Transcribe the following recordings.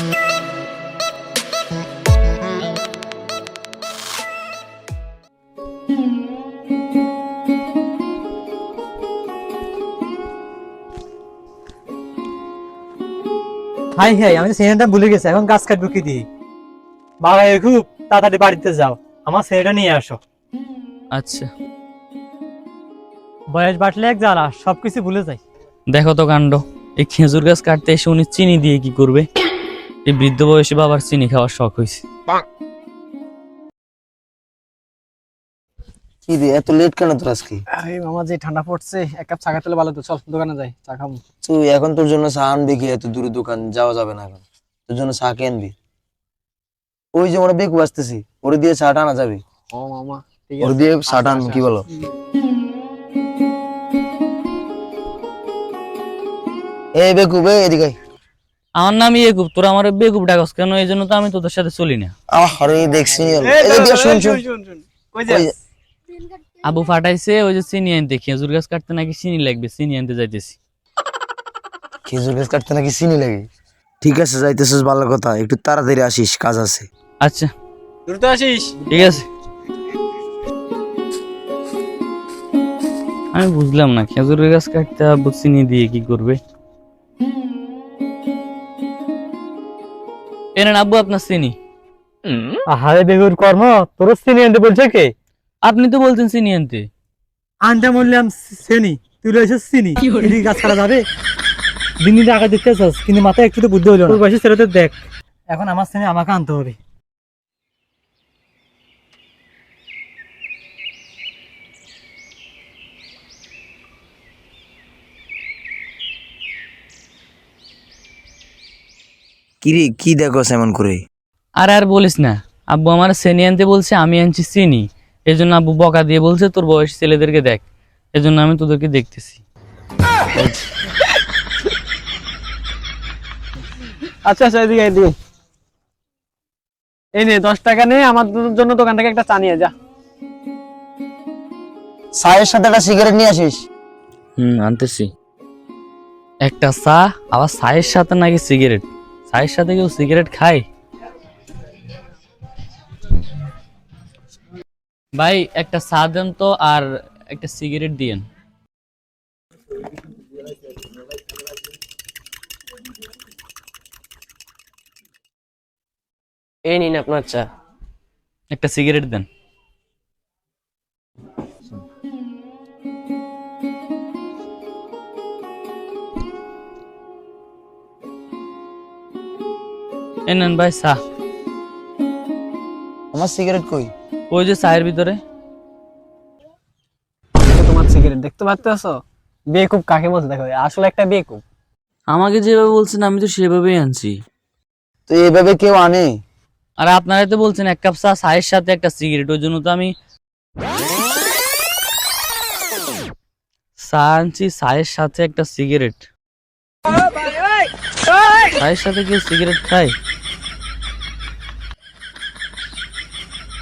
High high আমি সিনেমাটা ভুলে গেছি এখন গাছ কাটবো কি দিই বাবা খুব তাড়াতাড়ি বাড়িতে যাও আমার ছেলেটা নিয়ে আসো। আচ্ছা। বয়স বাটলে এক জ্বালা সবকিছু ভুলে যাই। দেখো তো কাণ্ড এই খেজুর গাছ কাটতে এসে উনি চিনি দিয়ে কি করবে? এই বৃদ্ধ বয়সে বাবার চিনি খাওয়ার শখ হয়েছে কি রে এত লেট কেন তোর আজকে? আরে মামা যে ঠান্ডা পড়ছে এক কাপ চা খেতে ভালো তো চল দোকানে যাই চা খাব। তুই এখন তোর জন্য চা আনবি কি? এত দূরে দোকান যাওয়া যাবে না এখন। তোর জন্য চা কে আনবি? ওই যে আমরা বেকু আসতেছি ওরে দিয়ে চাটা আনা যাবে। ও মামা ঠিক ওরে দিয়ে চাটা আনব কি বলো? এই বেকু বে এদিকে। আমার নাম ইয়েকুব তোরা আমার বেকুব ডাকস কেন? এই জন্য তো আমি তোদের সাথে চলি না। আরে দেখছি। আবু ফাটাইছে ওই যে চিনি আনতে খেজুর গাছ কাটতে নাকি চিনি লাগবে? চিনি আনতে যাইতেছি। খেজুর গাছ কাটতে নাকি চিনি লাগে? ঠিক আছে যাইতেছিস ভালো কথা। একটু তাড়াতাড়ি আসিস কাজ আছে। আচ্ছা। দ্রুত আসিস? ঠিক আছে। আমি বুঝলাম না খেজুরের গাছ কাটতে আব্বু চিনি দিয়ে কি করবে? আব্বু আপনার চিনি? আহারে বেগুর কর্ম তোর চিনি আনতে বলছে কে? আপনি তো বলছেন চিনি আনতে। আনতে বললাম চিনি তুই এসে চিনি। গাছ কাটা যাবে? দিন দিন আগে দেখতে চাস কিন্তু মাথায় একটু তো বুদ্ধি হলো না। বয়সে ছেলেদের দেখ। এখন আমার চিনি আমাকে আনতে হবে। কি রে কি দেখো এমন করে? আর আর বলিস না। আব্বু আমার চিনি আনতে বলছে আমি আনছি চিনি এই জন্য আব্বু বকা দিয়ে বলছে তোর বয়স ছেলেদেরকে দেখ। এই জন্য আমি তোদেরকে দেখতেছি। আচ্ছা আচ্ছা এদিকে এদিকে। এই নে দশ টাকা নে আমার জন্য দোকান থেকে একটা চা নিয়ে যা। চায়ের সাথে একটা সিগারেট নিয়ে আসিস? হুম আনতেছি। একটা চা আবার চায়ের সাথে নাকি সিগারেট চায়ের সাথে কেউ সিগারেট খায়? ভাই একটা চা দেন তো আর একটা সিগারেট দিয়েন। এই নিন আপনার চা। একটা সিগারেট দেন। এই নেন ভাই চা। আমার সিগারেট কই? ওই যে চায়ের ভিতরে। তোমার সিগারেট দেখতে পাচ্ছ বেকুব কাকে বলছে? দেখো আসলে একটা বেকুব। আমাকে যেভাবে বলছেন আমি তো সেভাবেই আনছি। তো এইভাবে কেউ আনে? আর আপনারা তো বলছেন এক কাপ চা চায়ের সাথে একটা সিগারেট ওই জন্য তো আমি চা আনছি চায়ের সাথে একটা সিগারেট চায়ের সাথে কেউ সিগারেট খায়?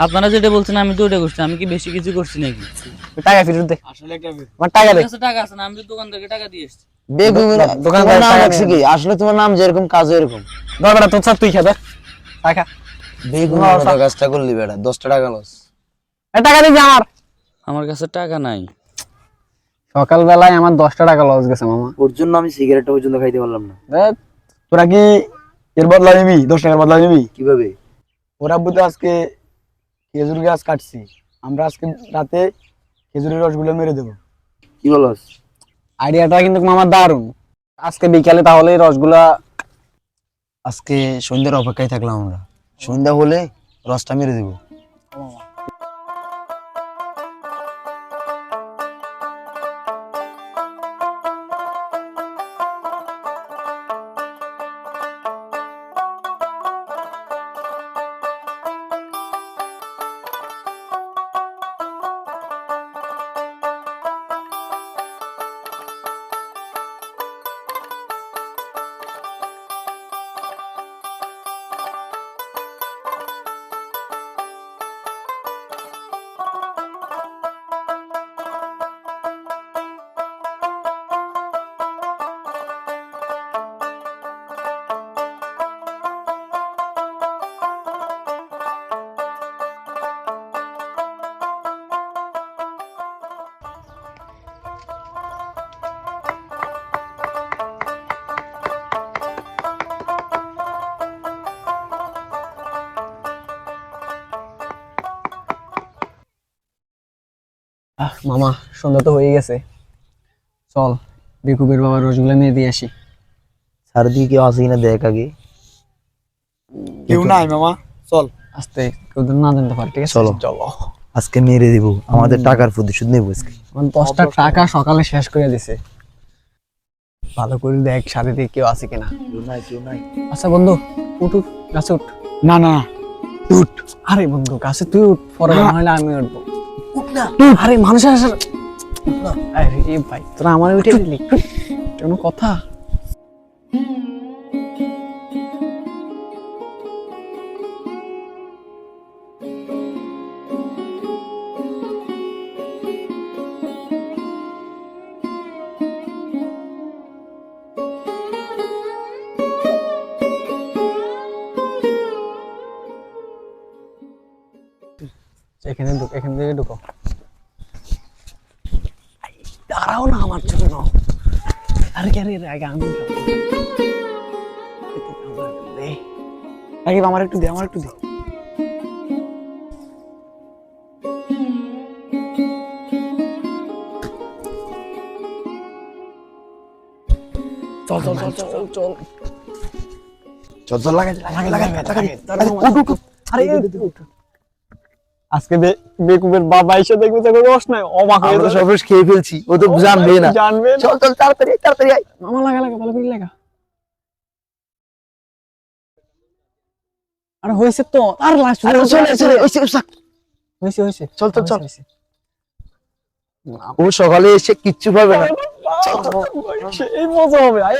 আপনারা যেটা বলছেন আমি তো ওটা করছি আমি কি বেশি কিছু করছি নাকি? টাকা ফেরত দে। আমার টাকা দে। টাকা আছে না আমি তো দোকান থেকে টাকা দিয়ে এসছি। বেগু দোকানদার নাম রাখছি কি? আসলে তোমার নাম যেরকম কাজ এরকম দরকার তোর চা তুই খাবে টাকা। বেগু কাজটা করলি বেটা দশটা টাকা লস এ টাকা দিবি আমার। আমার কাছে টাকা নাই। সকালবেলায় আমার দশটা টাকা লস গেছে মামা। ওর জন্য আমি সিগারেটটা পর্যন্ত খাইতে পারলাম না। দেখ, তোরা কি এর বদলা নিবি? দশ টাকার বদলা নিবি? কীভাবে? ওরা বুঝতে আজকে খেজুর গাছ কাটছি। আমরা আজকে রাতে খেজুরের রসগুলো মেরে দেবো। কি বলস? আইডিয়াটা কিন্তু আমার দারুণ। আজকে বিকালে তাহলে এই রসগুলা আজকে সন্ধ্যার অপেক্ষায় থাকলাম আমরা। সন্ধ্যা হলে রসটা মেরে দেবো। আহ মামা সন্ধ্যা তো হয়ে গেছে। চল বেকুবের বাবা রসগুলো নিয়ে দিয়ে আসি। চারিদিকে কেউ আছে কিনা দেখ আগে। কেউ নাই মামা। চল। আস্তে কেউ না জানতে পারে ঠিক আছে? চলো। চলো। আজকে মেরে দিব। আমাদের টাকার প্রতিশোধ নেব আজকে। আমার দশটা টাকা সকালে শেষ করে দিছে। ভালো করে দেখ সাথে দিয়ে কেউ আছে কিনা। আচ্ছা বন্ধু উঠ উঠ গাছে উঠ। না না না। উঠ। আরে বন্ধু গাছে তুই উঠ পরে না। না হলে আমি উঠবো। আরে মানুষ আসার আরে ভাই তোরা আমার উঠে কোনো কথা। এখানে ঢুক এখান থেকে ঢুকো দাঁড়াও না আমার জন্য আরে কে রে আগে আমি। এতে আমার দে। রাকিব আমার একটু দে আমার একটু দে চল চল চল চল চল চল চল লাগাই লাগাই লাগাই লাগাই দাঁড়াও, আরে এ, উঠ। আজকে বেকুবের বাবা এসে দেখবে যে রস নাই অবাক হয়ে তো যাবে। সব খেয়ে ফেলছি ও তো জানবে না। জানবে চল চল তাড়াতাড়ি তাড়াতাড়ি আয়। মামা লাগা লাগা ভালো করে লাগা। আরে হয়েছে তো আর লাস্ট আরে চলে চলে ওইসে। হয়েছে। হয়েছে চল, চল, চল। ও সকালে এসে কিচ্ছু পাবে না। এই মজা হবে। আয়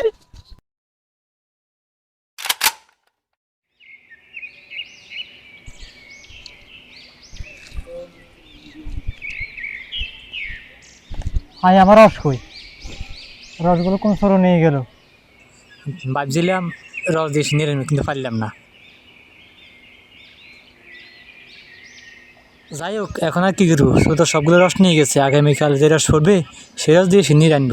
হাই আমার রস কই? রসগুলো কোন সরো নিয়ে গেল? ভাবছিলাম রস দিয়ে নিয়ে কিন্তু পারলাম না। যাই হোক, এখন আর কি করব? শুধু সবগুলো রস নিয়ে গেছে। আগামীকাল যে রস পড়বে, সে রস দিয়ে সে নিয়ে আনব।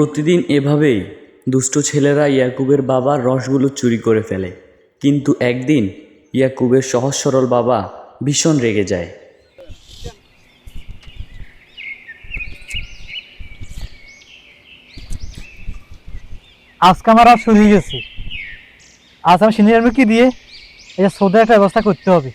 প্রতিদিন এভাবেই দুষ্ট ছেলেরা ইয়াকুবের বাবার রসগুলো চুরি করে ফেলে। কিন্তু একদিন ইয়াকুবের সহজ সরল বাবা ভীষণ রেগে যায়। আজকে আমার আর শুরু হয়ে গেছে। আজ আমি সিনিয়র কি দিয়ে? এই যে একটা ব্যবস্থা করতে হবে।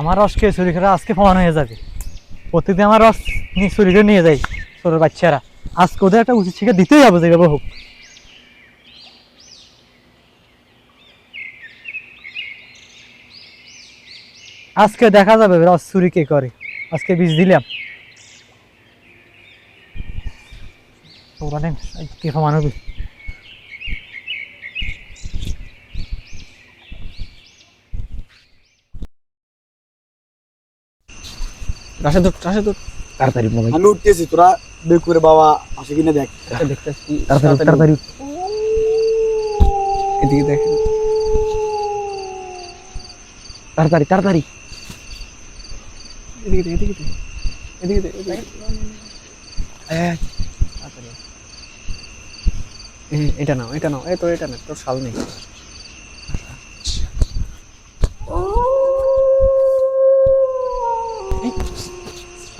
আমার রস কে চুরি করে আজকে প্রমাণ হয়ে যাবে। প্রত্যেকদিন আমার রস নিয়ে চুরি করে নিয়ে যায় ছোট বাচ্চারা। আজকে ওদের একটা উচিত শিক্ষা দিতেই হবে যেভাবে হোক। আজকে দেখা যাবে রস চুরি কে করে। আজকে বীজ দিলাম। ওখানে কে প্রমাণ রাশে দুট রাশে দুট তাড়াতাড়ি আমি উঠতেছি তোরা বেকুবের বাবা আসে কিনা দেখ। তাড়াতাড়ি তাড়াতাড়ি এদিকে দেখ তাড়াতাড়ি তাড়াতাড়ি। এদিকে এদিকে এদিকে এদিকে এটা নাও এটা নাও। এ তো এটা না তোর শাল নেই।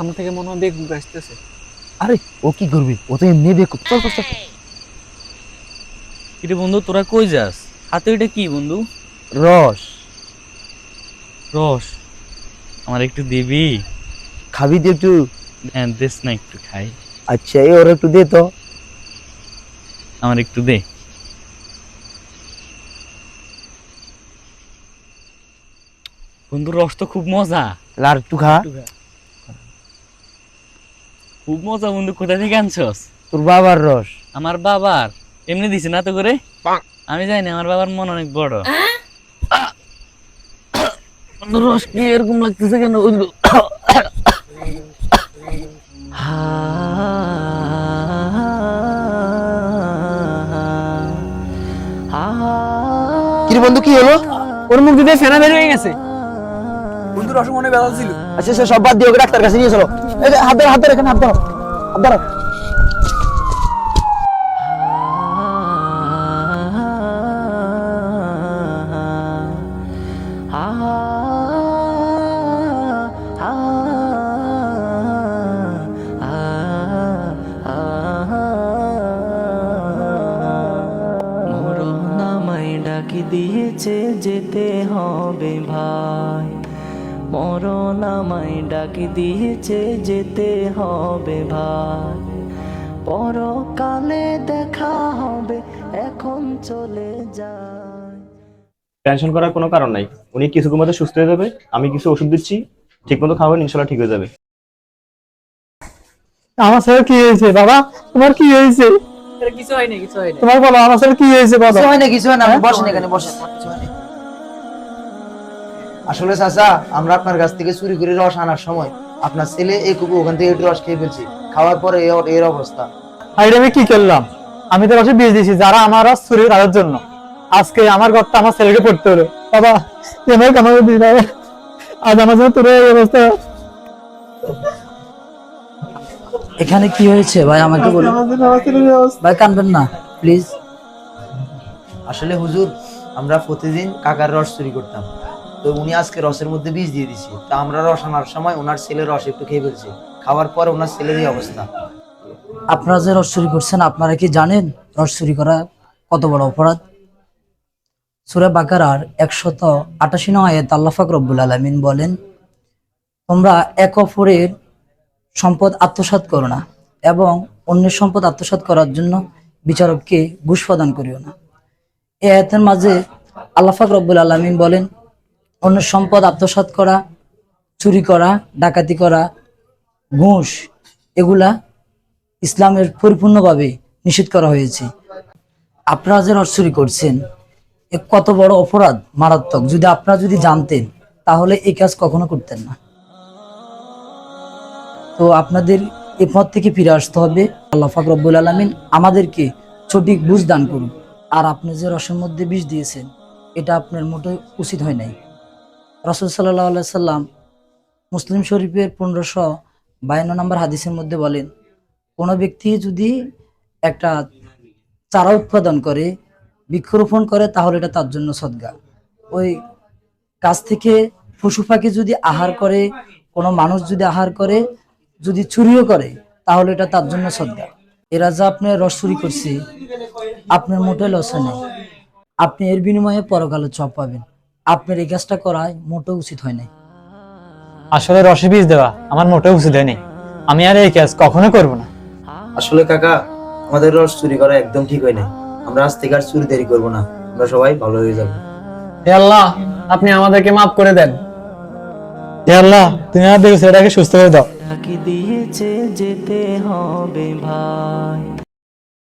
সামনে থেকে মনে হয় বেকুব আসতেছে। আরে ও কি করবি? ও তো এমনি বেগ চল চল এটা বন্ধু তোরা কই যাস? হাতে এটা কি বন্ধু? রস। রস? আমার একটু দিবি? খাবি দে একটু? হ্যাঁ দেশ না একটু খাই। আচ্ছা এই ওর একটু দে তো। আমার একটু দে। বন্ধু রস তো খুব মজা। লার একটু খা। খুব মজা বন্ধু কোথা থেকে আনছস? তোর বাবার রস। আমার বাবার? এমনি দিছে না তো করে? আমি জানি আমার বাবার মন অনেক বড়। রস কি এরকম লাগতেছে কেন বন্ধু? কি বন্ধু কি হলো? ওর মুখ দিয়ে ফেনা বের হয়ে গেছে। বন্ধুর অসুখ মনে ব্যথা ছিল। আচ্ছা সে সব বাদ দিয়ে ওকে ডাক্তার কাছে নিয়ে চলো। হাত ধরো হাত ধরো এখানে হাত ধরো হাত ধরো। ডাকি দিয়েছে যেতে হবে ভাই। মরণামায় ডাকি দিয়েছে যেতে হবে ভাই পরকালে দেখা হবে এখন চলে যায়। টেনশন করার কোনো কারণ নাই। উনি কিছুক্ষণ মধ্যে সুস্থ হয়ে যাবে আমি কিছু ওষুধ দিচ্ছি ঠিক মতো খাবেন ইনশাল্লাহ ঠিক হয়ে যাবে। আমার ছেলে কি হয়েছে বাবা? তোমার কি হয়েছে? কিছু হয়নি কিছু হয়নি। তোমার বলো আমার ছেলে কি হয়েছে বলো। কিছু হয় না কিছু হয় না বসেন এখানে বসেন। কিছু। আসলে চাচা আমরা আপনার কাছ থেকে চুরি করে রস আনার সময় আপনার ছেলে এই কুকু ওখান থেকে একটু রস খেয়ে ফেলছি। খাওয়ার পরে এর অবস্থা। এটা আমি কি করলাম? আমি তো রসে বীজ দিয়েছি যারা আমার রস চুরি তাদের জন্য। আজকে আমার ঘরটা আমার ছেলেকে পড়তে হলো। বাবা এমন কেন দিস না। আজ আমার জন্য তোর এই অবস্থা। এখানে কি হয়েছে? ভাই আমাকে বলুন। ভাই কানবেন না প্লিজ আসলে হুজুর আমরা প্রতিদিন কাকার রস চুরি করতাম। তো উনি আজকে রসের মধ্যে বীজ দিয়ে দিছি তা আমরা রস আনার সময় ওনার ছেলের রস একটু খেয়ে ফেলছি। খাওয়ার পর ওনার ছেলেরই অবস্থা। আপনারা যে রস চুরি করছেন, আপনারা কি জানেন রস চুরি করা কত বড় অপরাধ? সুরা বাকারার একশত আটাশি নয় আয়াত আল্লাহাক রব্বুল আলমিন বলেন, তোমরা এক অপরের সম্পদ আত্মসাৎ করো না এবং অন্যের সম্পদ আত্মসাৎ করার জন্য বিচারককে ঘুষ প্রদান করিও না। এই আয়াতের মাঝে আল্লাহাক রব্বুল আলমিন বলেন অন্যের সম্পদ আত্মসাৎ করা, চুরি করা, ডাকাতি করা, ঘুষ, এগুলা ইসলামের পরিপূর্ণভাবে নিষেধ করা হয়েছে। আপনারা যে রস চুরি করছেন, এ কত বড় অপরাধ, মারাত্মক। যদি আপনারা যদি জানতেন, তাহলে এই কাজ কখনো করতেন না। তো আপনাদের এ পথ থেকে ফিরে আসতে হবে। আল্লাহ ফাকরবুল আলমিন আমাদেরকে সঠিক বুঝ দান করুন। আর আপনি যে রসের মধ্যে বিষ দিয়েছেন, এটা আপনার মোটেই উচিত হয় নাই। রসুল সাল্লাহ সাল্লাম মুসলিম শরীফের পনেরোশো বায়ান্ন নম্বর হাদিসের মধ্যে বলেন, কোনো ব্যক্তি যদি একটা চারা উৎপাদন করে, বৃক্ষরোপণ করে, তাহলে এটা তার জন্য সদ্গা। ওই গাছ থেকে পশু পাখি যদি আহার করে, কোনো মানুষ যদি আহার করে, যদি চুরিও করে, তাহলে এটা তার জন্য সদ্গা। এরা যা আপনার রস চুরি করছে, আপনার মোটে লসে নেই। আপনি এর বিনিময়ে পরকালে চপ পাবেন। আপনার এই কাজটা করায় মোটেও উচিত হয় নাই। আসলে রসে বীজ দেওয়া আমার মোটেও উচিত হয়নি। আমি আর এই কাজ কখনো করব না। আসলে কাকা আমাদের রস চুরি করা একদম ঠিক হয় না আমরা আজ থেকে আর চুরি দেরি করব না। আমরা সবাই ভালো হয়ে যাব। হে আল্লাহ আপনি আমাদেরকে মাফ করে দেন। হে আল্লাহ তুমি আমার ছেলেটাকে সুস্থ করে দাও। ডাকি দিয়েছে যেতে হবে ভাই।